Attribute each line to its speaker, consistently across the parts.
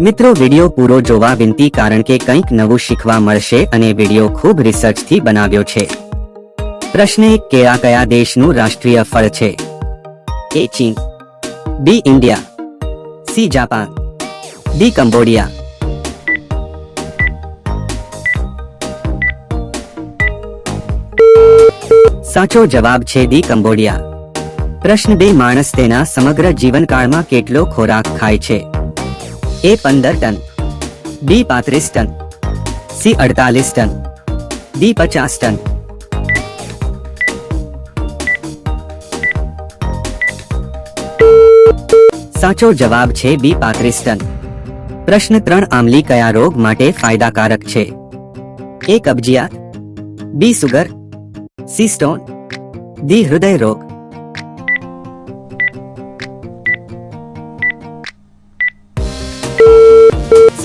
Speaker 1: મિત્રો, વીડિયો પૂરો જોવા વિનંતી કારણ કે કંઈક નવું શીખવા મળશે અને વીડિયો ખૂબ રિસર્ચથી બનાવ્યો છે. પ્રશ્ન એક કયા કયા દેશનું રાષ્ટ્રીય ફળ છે? એ ચીન, B, India, C, Japan, D, Cambodia. સાચો જવાબ છે દી કંબોડિયા. પ્રશ્ન બે, માણસ તેના સમગ્ર જીવનકાળમાં કેટલો ખોરાક ખાય છે? એ પંદર ટન બી પાંત્રીસ ટન સી અડતાલીસ ટન ડી પચાસ ટન સાચો જવાબ છે બી પાંત્રીસ ટન પ્રશ્ન ત્રણ આમલી કયા રોગ માટે ફાયદાકારક છે એ કબજિયાત B sugar C stone D હૃદય રોગ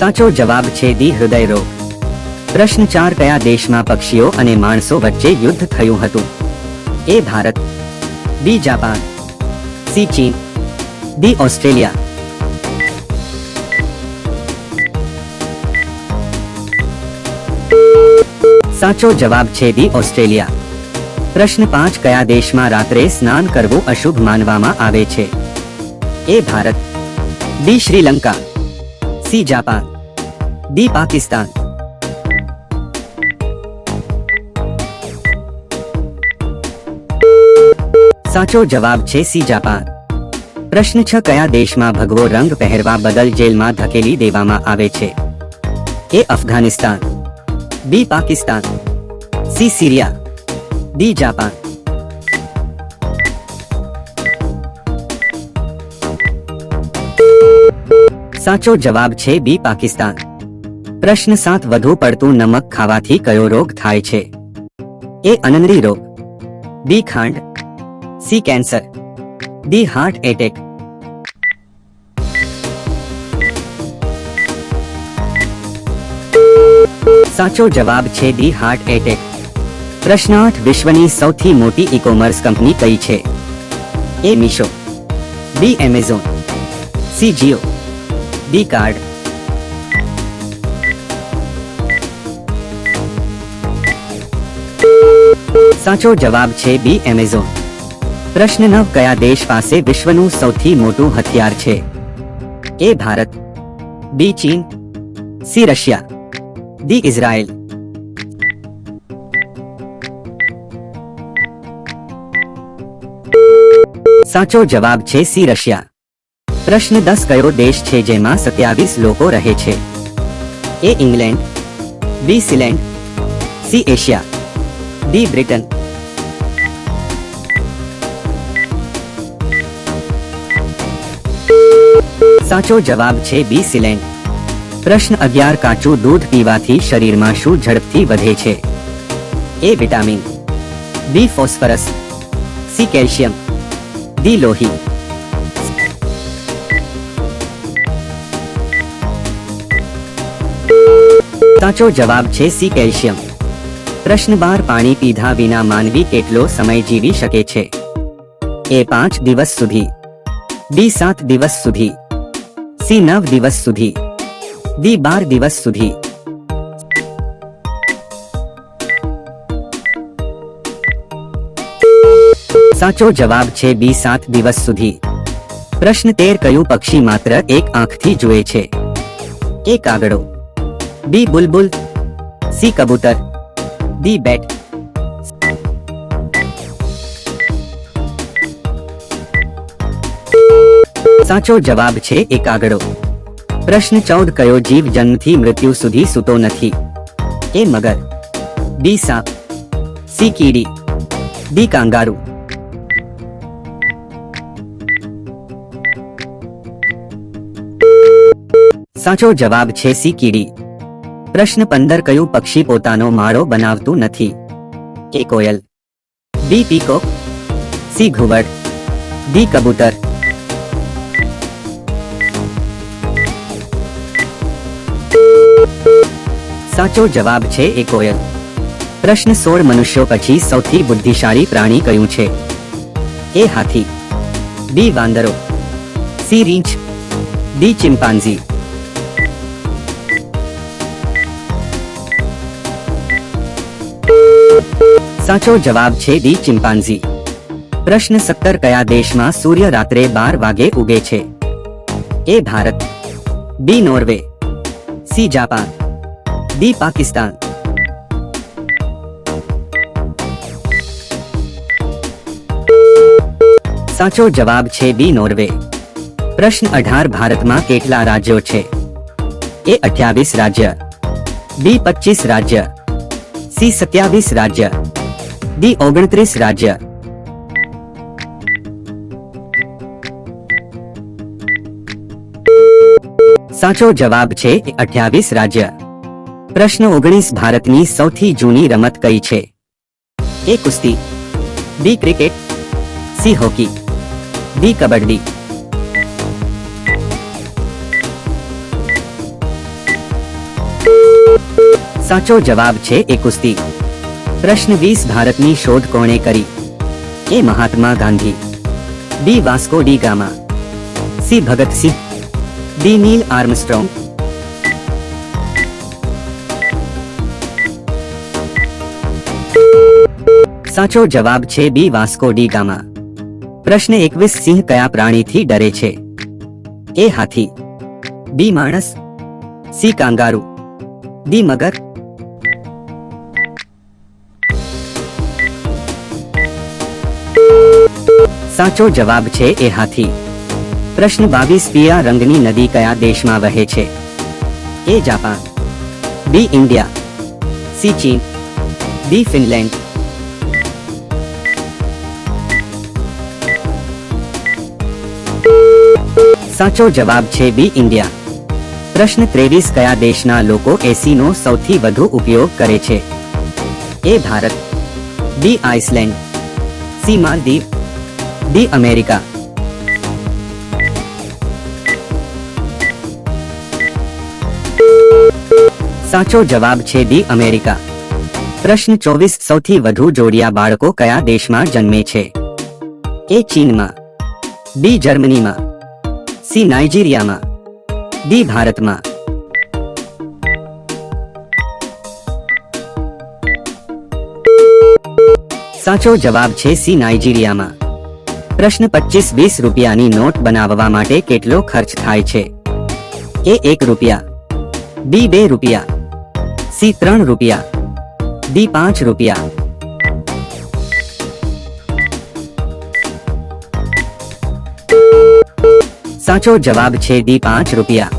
Speaker 1: સાચો જવાબ છે દી હૃદય રોગ પ્રશ્ન ચાર, કયા દેશમાં પક્ષીઓ અને માણસો વચ્ચે યુદ્ધ થયું હતું? A Bharat, B Japan, C ચીન, ડી ઓસ્ટ્રેલિયા. સાચો જવાબ છે દી ઓસ્ટ્રેલિયા. પ્રશ્ન પાંચ, કયા દેશમાં રાત્રે સ્નાન કરવું અશુભ માનવામાં આવે છે? A Bharat, B Sri Lanka. C Japan D Pakistan સાચો જવાબ છે સી જાપાન પ્રશ્ન છ કયા દેશમાં ભગવો રંગ પહેરવા બદલ જેલમાં ધકેલી દેવામાં આવે છે A Afghanistan B Pakistan C Syria D Japan સાચો જવાબ છે બી, પાકિસ્તાન. પ્રશ્ન સાત, વધુ પડતું નમક ખાવાથી કયો રોગ થાય છે? એ, અનનરી રોગ. બી, ખાંડ. C, cancer. D, heart attack. સાચો જવાબ છે ડી હાર્ટ એટેક. પ્રશ્ન આઠ, વિશ્વની સૌથી મોટી ઈ કંપની કઈ છે? A, Meesho. B, Amazon. C, Jio. D card સાચો જવાબ છે બી એમેઝોન પ્રશ્ન નવ કયા દેશ પાસે વિશ્વનું સૌથી મોટું હથિયાર છે એ ભારત બી ચીન સી રશિયા ડી ઇઝરાયલ સાચો જવાબ છે સી રશિયા પ્રશ્ન દસ કયો દેશ છે જેમાં સત્યાવીસ લોકો રહે છે. A England, B Sealand, C Asia, D Britain. સાચો જવાબ છે બી સિલેન્ડ. પ્રશ્ન અગિયાર, કાચું દૂધ પીવાથી શરીરમાં શું ઝડપથી વધે છે? A vitamin, B phosphorus, C calcium, D લોહી. સાચો જવાબ છે સી કેલ્શિયમ. પ્રશ્ન બાર, પાણી પીધા વિના માનવી કેટલો સમય જીવી શકે છે? એ પાંચ દિવસ સુધી. બી સાત દિવસ સુધી. સી નવ દિવસ સુધી. ડી બાર દિવસ સુધી. સાચો જવાબ છે બી સાત દિવસ સુધી. પ્રશ્ન તેર, કયું પક્ષી માત્ર એક આંખથી જુએ છે? એ કાગડો બી બુલબુલ સી કબૂતર ડી બેટ સાચો જવાબ છે એ કાગડો પ્રશ્ન ચૌદ કયો જીવ જન્મથી મૃત્યુ સુધી સૂતો નથી એ મગર બી સાપ સી કીડી ડી કાંગારૂ સાચો જવાબ છે સી કીડી પ્રશ્ન પંદર કયું પક્ષી પોતાનો માળો બનાવતું નથી? A Koyal? B peacock. C ઘુવડ. ડી કબૂતર. સાચો જવાબ છે એ કોયલ. પ્રશ્ન સોળ મનુષ્યો પછી સૌથી બુદ્ધિશાળી પ્રાણી કયું છે? એ હાથી. બી વાંદરો. સી રીંછ. ડી ચિમ્પાન્ઝી સાચો જવાબ છે ડી ચિમ્પાન્ઝી પ્રશ્ન સત્તર કયા દેશમાં સૂર્ય રાત્રે બાર વાગે ઉગે છે A Bharat B Norway C Japan D Pakistan સાચો જવાબ છે બી નોર્વે પ્રશ્ન અઢાર ભારતમાં કેટલા રાજ્યો છે એ અઠ્યાવીસ રાજ્ય બી પચીસ રાજ્ય સી સત્યાવીસ રાજ્ય ડી ઓગણત્રીસ રાજ્ય. સાચો જવાબ છે અઠ્યાવીસ રાજ્ય. પ્રશ્ન ઓગણીસ ભારતની સૌથી જૂની રમત કઈ છે? એ કુસ્તી, B cricket, C hockey, D kabaddi. સાચો જવાબ છે એ કુસ્તી. પ્રશ્ન વીસ ભારતની શોધ કોણે કરી? A Mahatma Gandhi. B Vasco da Gama. C Bhagat Singh D Neil Armstrong. સાચો જવાબ છે બી વાસ્કો ડી ગામા. પ્રશ્ન એકવીસ સિંહ કયા પ્રાણીથી ડરે છે? એ હાથી. બી માણસ. C kangaroo. ડી મગર. સાચો જવાબ છે એ હાથી. પ્રશ્ન બાવીસ પીળા રંગની નદી કયા દેશમાં વહે છે? A Japan, B India, C ચીન, ડી ફિનલેન્ડ. સાચો જવાબ છે બી ઇન્ડિયા. પ્રશ્ન ત્રેવીસ કયા દેશના લોકો એસીનો સૌથી વધુ ઉપયોગ કરે છે? A Bharat, B Iceland, C Maldives D America સાચો જવાબ છે ડી અમેરિકા પ્રશ્ન ચોવીસ સૌથી વધુ જોડિયા બાળકો કયા દેશમાં જન્મે છે એ ચીનમાં બી જર્મનીમાં સી નાઇજીરિયામાં ડી ભારતમાં સાચો જવાબ છે સી નાઇજીરિયામાં પ્રશ્ન પચીસ વીસ રૂપિયાની નોટ બનાવવા માટે કેટલો ખર્ચ થાય છે? એ એક રૂપિયા, બી બે રૂપિયા, સી ત્રણ રૂપિયા, ડી પાંચ રૂપિયા? સાચો જવાબ છે ડી પાંચ રૂપિયા.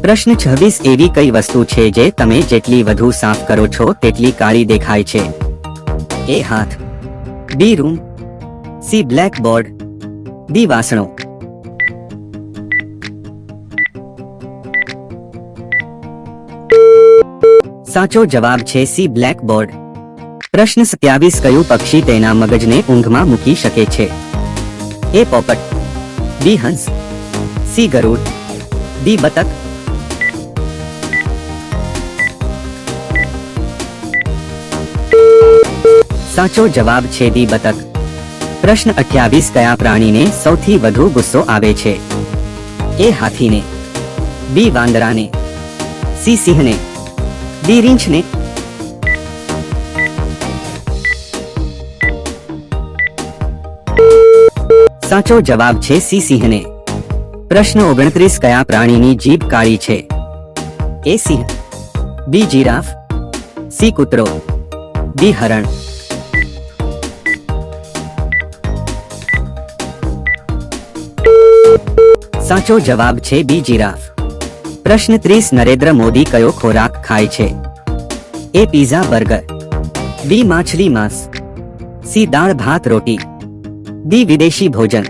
Speaker 1: પ્રશ્ન છવ્વીસ એવી કઈ વસ્તુ છે જે તમે જેટલી વધુ સાફ કરો છો, તેટલી કાળી દેખાય છે? એ હાથ, B room C black board D વાસણો સાચો જવાબ છે સી બ્લેક બોર્ડ પ્રશ્ન સત્યાવીસ કયું પક્ષી તેના મગજને ઊંઘમાં મૂકી શકે છે? એ પોપટ. બી હંસ. સી ગરુડ. ડી બતક. સાચો જવાબ છે ડી બતક. પ્રશ્ન અઠ્યાવીસ કયા પ્રાણીને સૌથી વધુ ગુસ્સો આવે છે? એ હાથીને, બી વાંદરાને, સી સિંહને, ડી રીંછને. સાચો જવાબ છે સી સિંહને. પ્રશ્ન ઓગણત્રીસ કયા પ્રાણીની જીભ કાળી છે? એ સિંહ, બી જીરાફ, સી કૂતરો, ડી હરણ. સાચો જવાબ છે બી જીરાફ. પ્રશ્ન ત્રીસ, નરેન્દ્ર મોદી કયો ખોરાક ખાય છે? એ પીઝા, બર્ગર. બી, માછલી માંસ. સી, દાળ, ભાત, રોટી. ડી, વિદેશી ભોજન.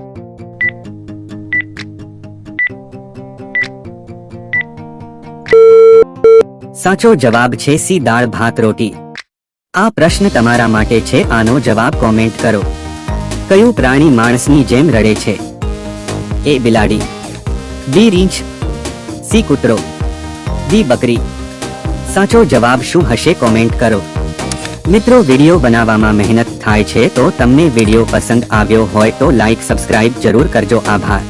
Speaker 1: સાચો જવાબ છે સી, દાળ, ભાત, રોટી. આ પ્રશ્ન તમારા માટે છે, આનો જવાબ કોમેન્ટ કરો. કયું પ્રાણી માણસની જેમ રડે છે? એ બિલાડી. બી રીંછ સી કૂતરો ડી બકરી. સાચો જવાબ શું હશે કોમેન્ટ કરો. મિત્રો, વીડિયો બનાવવામાં મહેનત થાય છે તો તમને વીડિયો પસંદ આવ્યો હોય તો લાઈક, સબસ્ક્રાઇબ જરૂર કરજો. આભાર.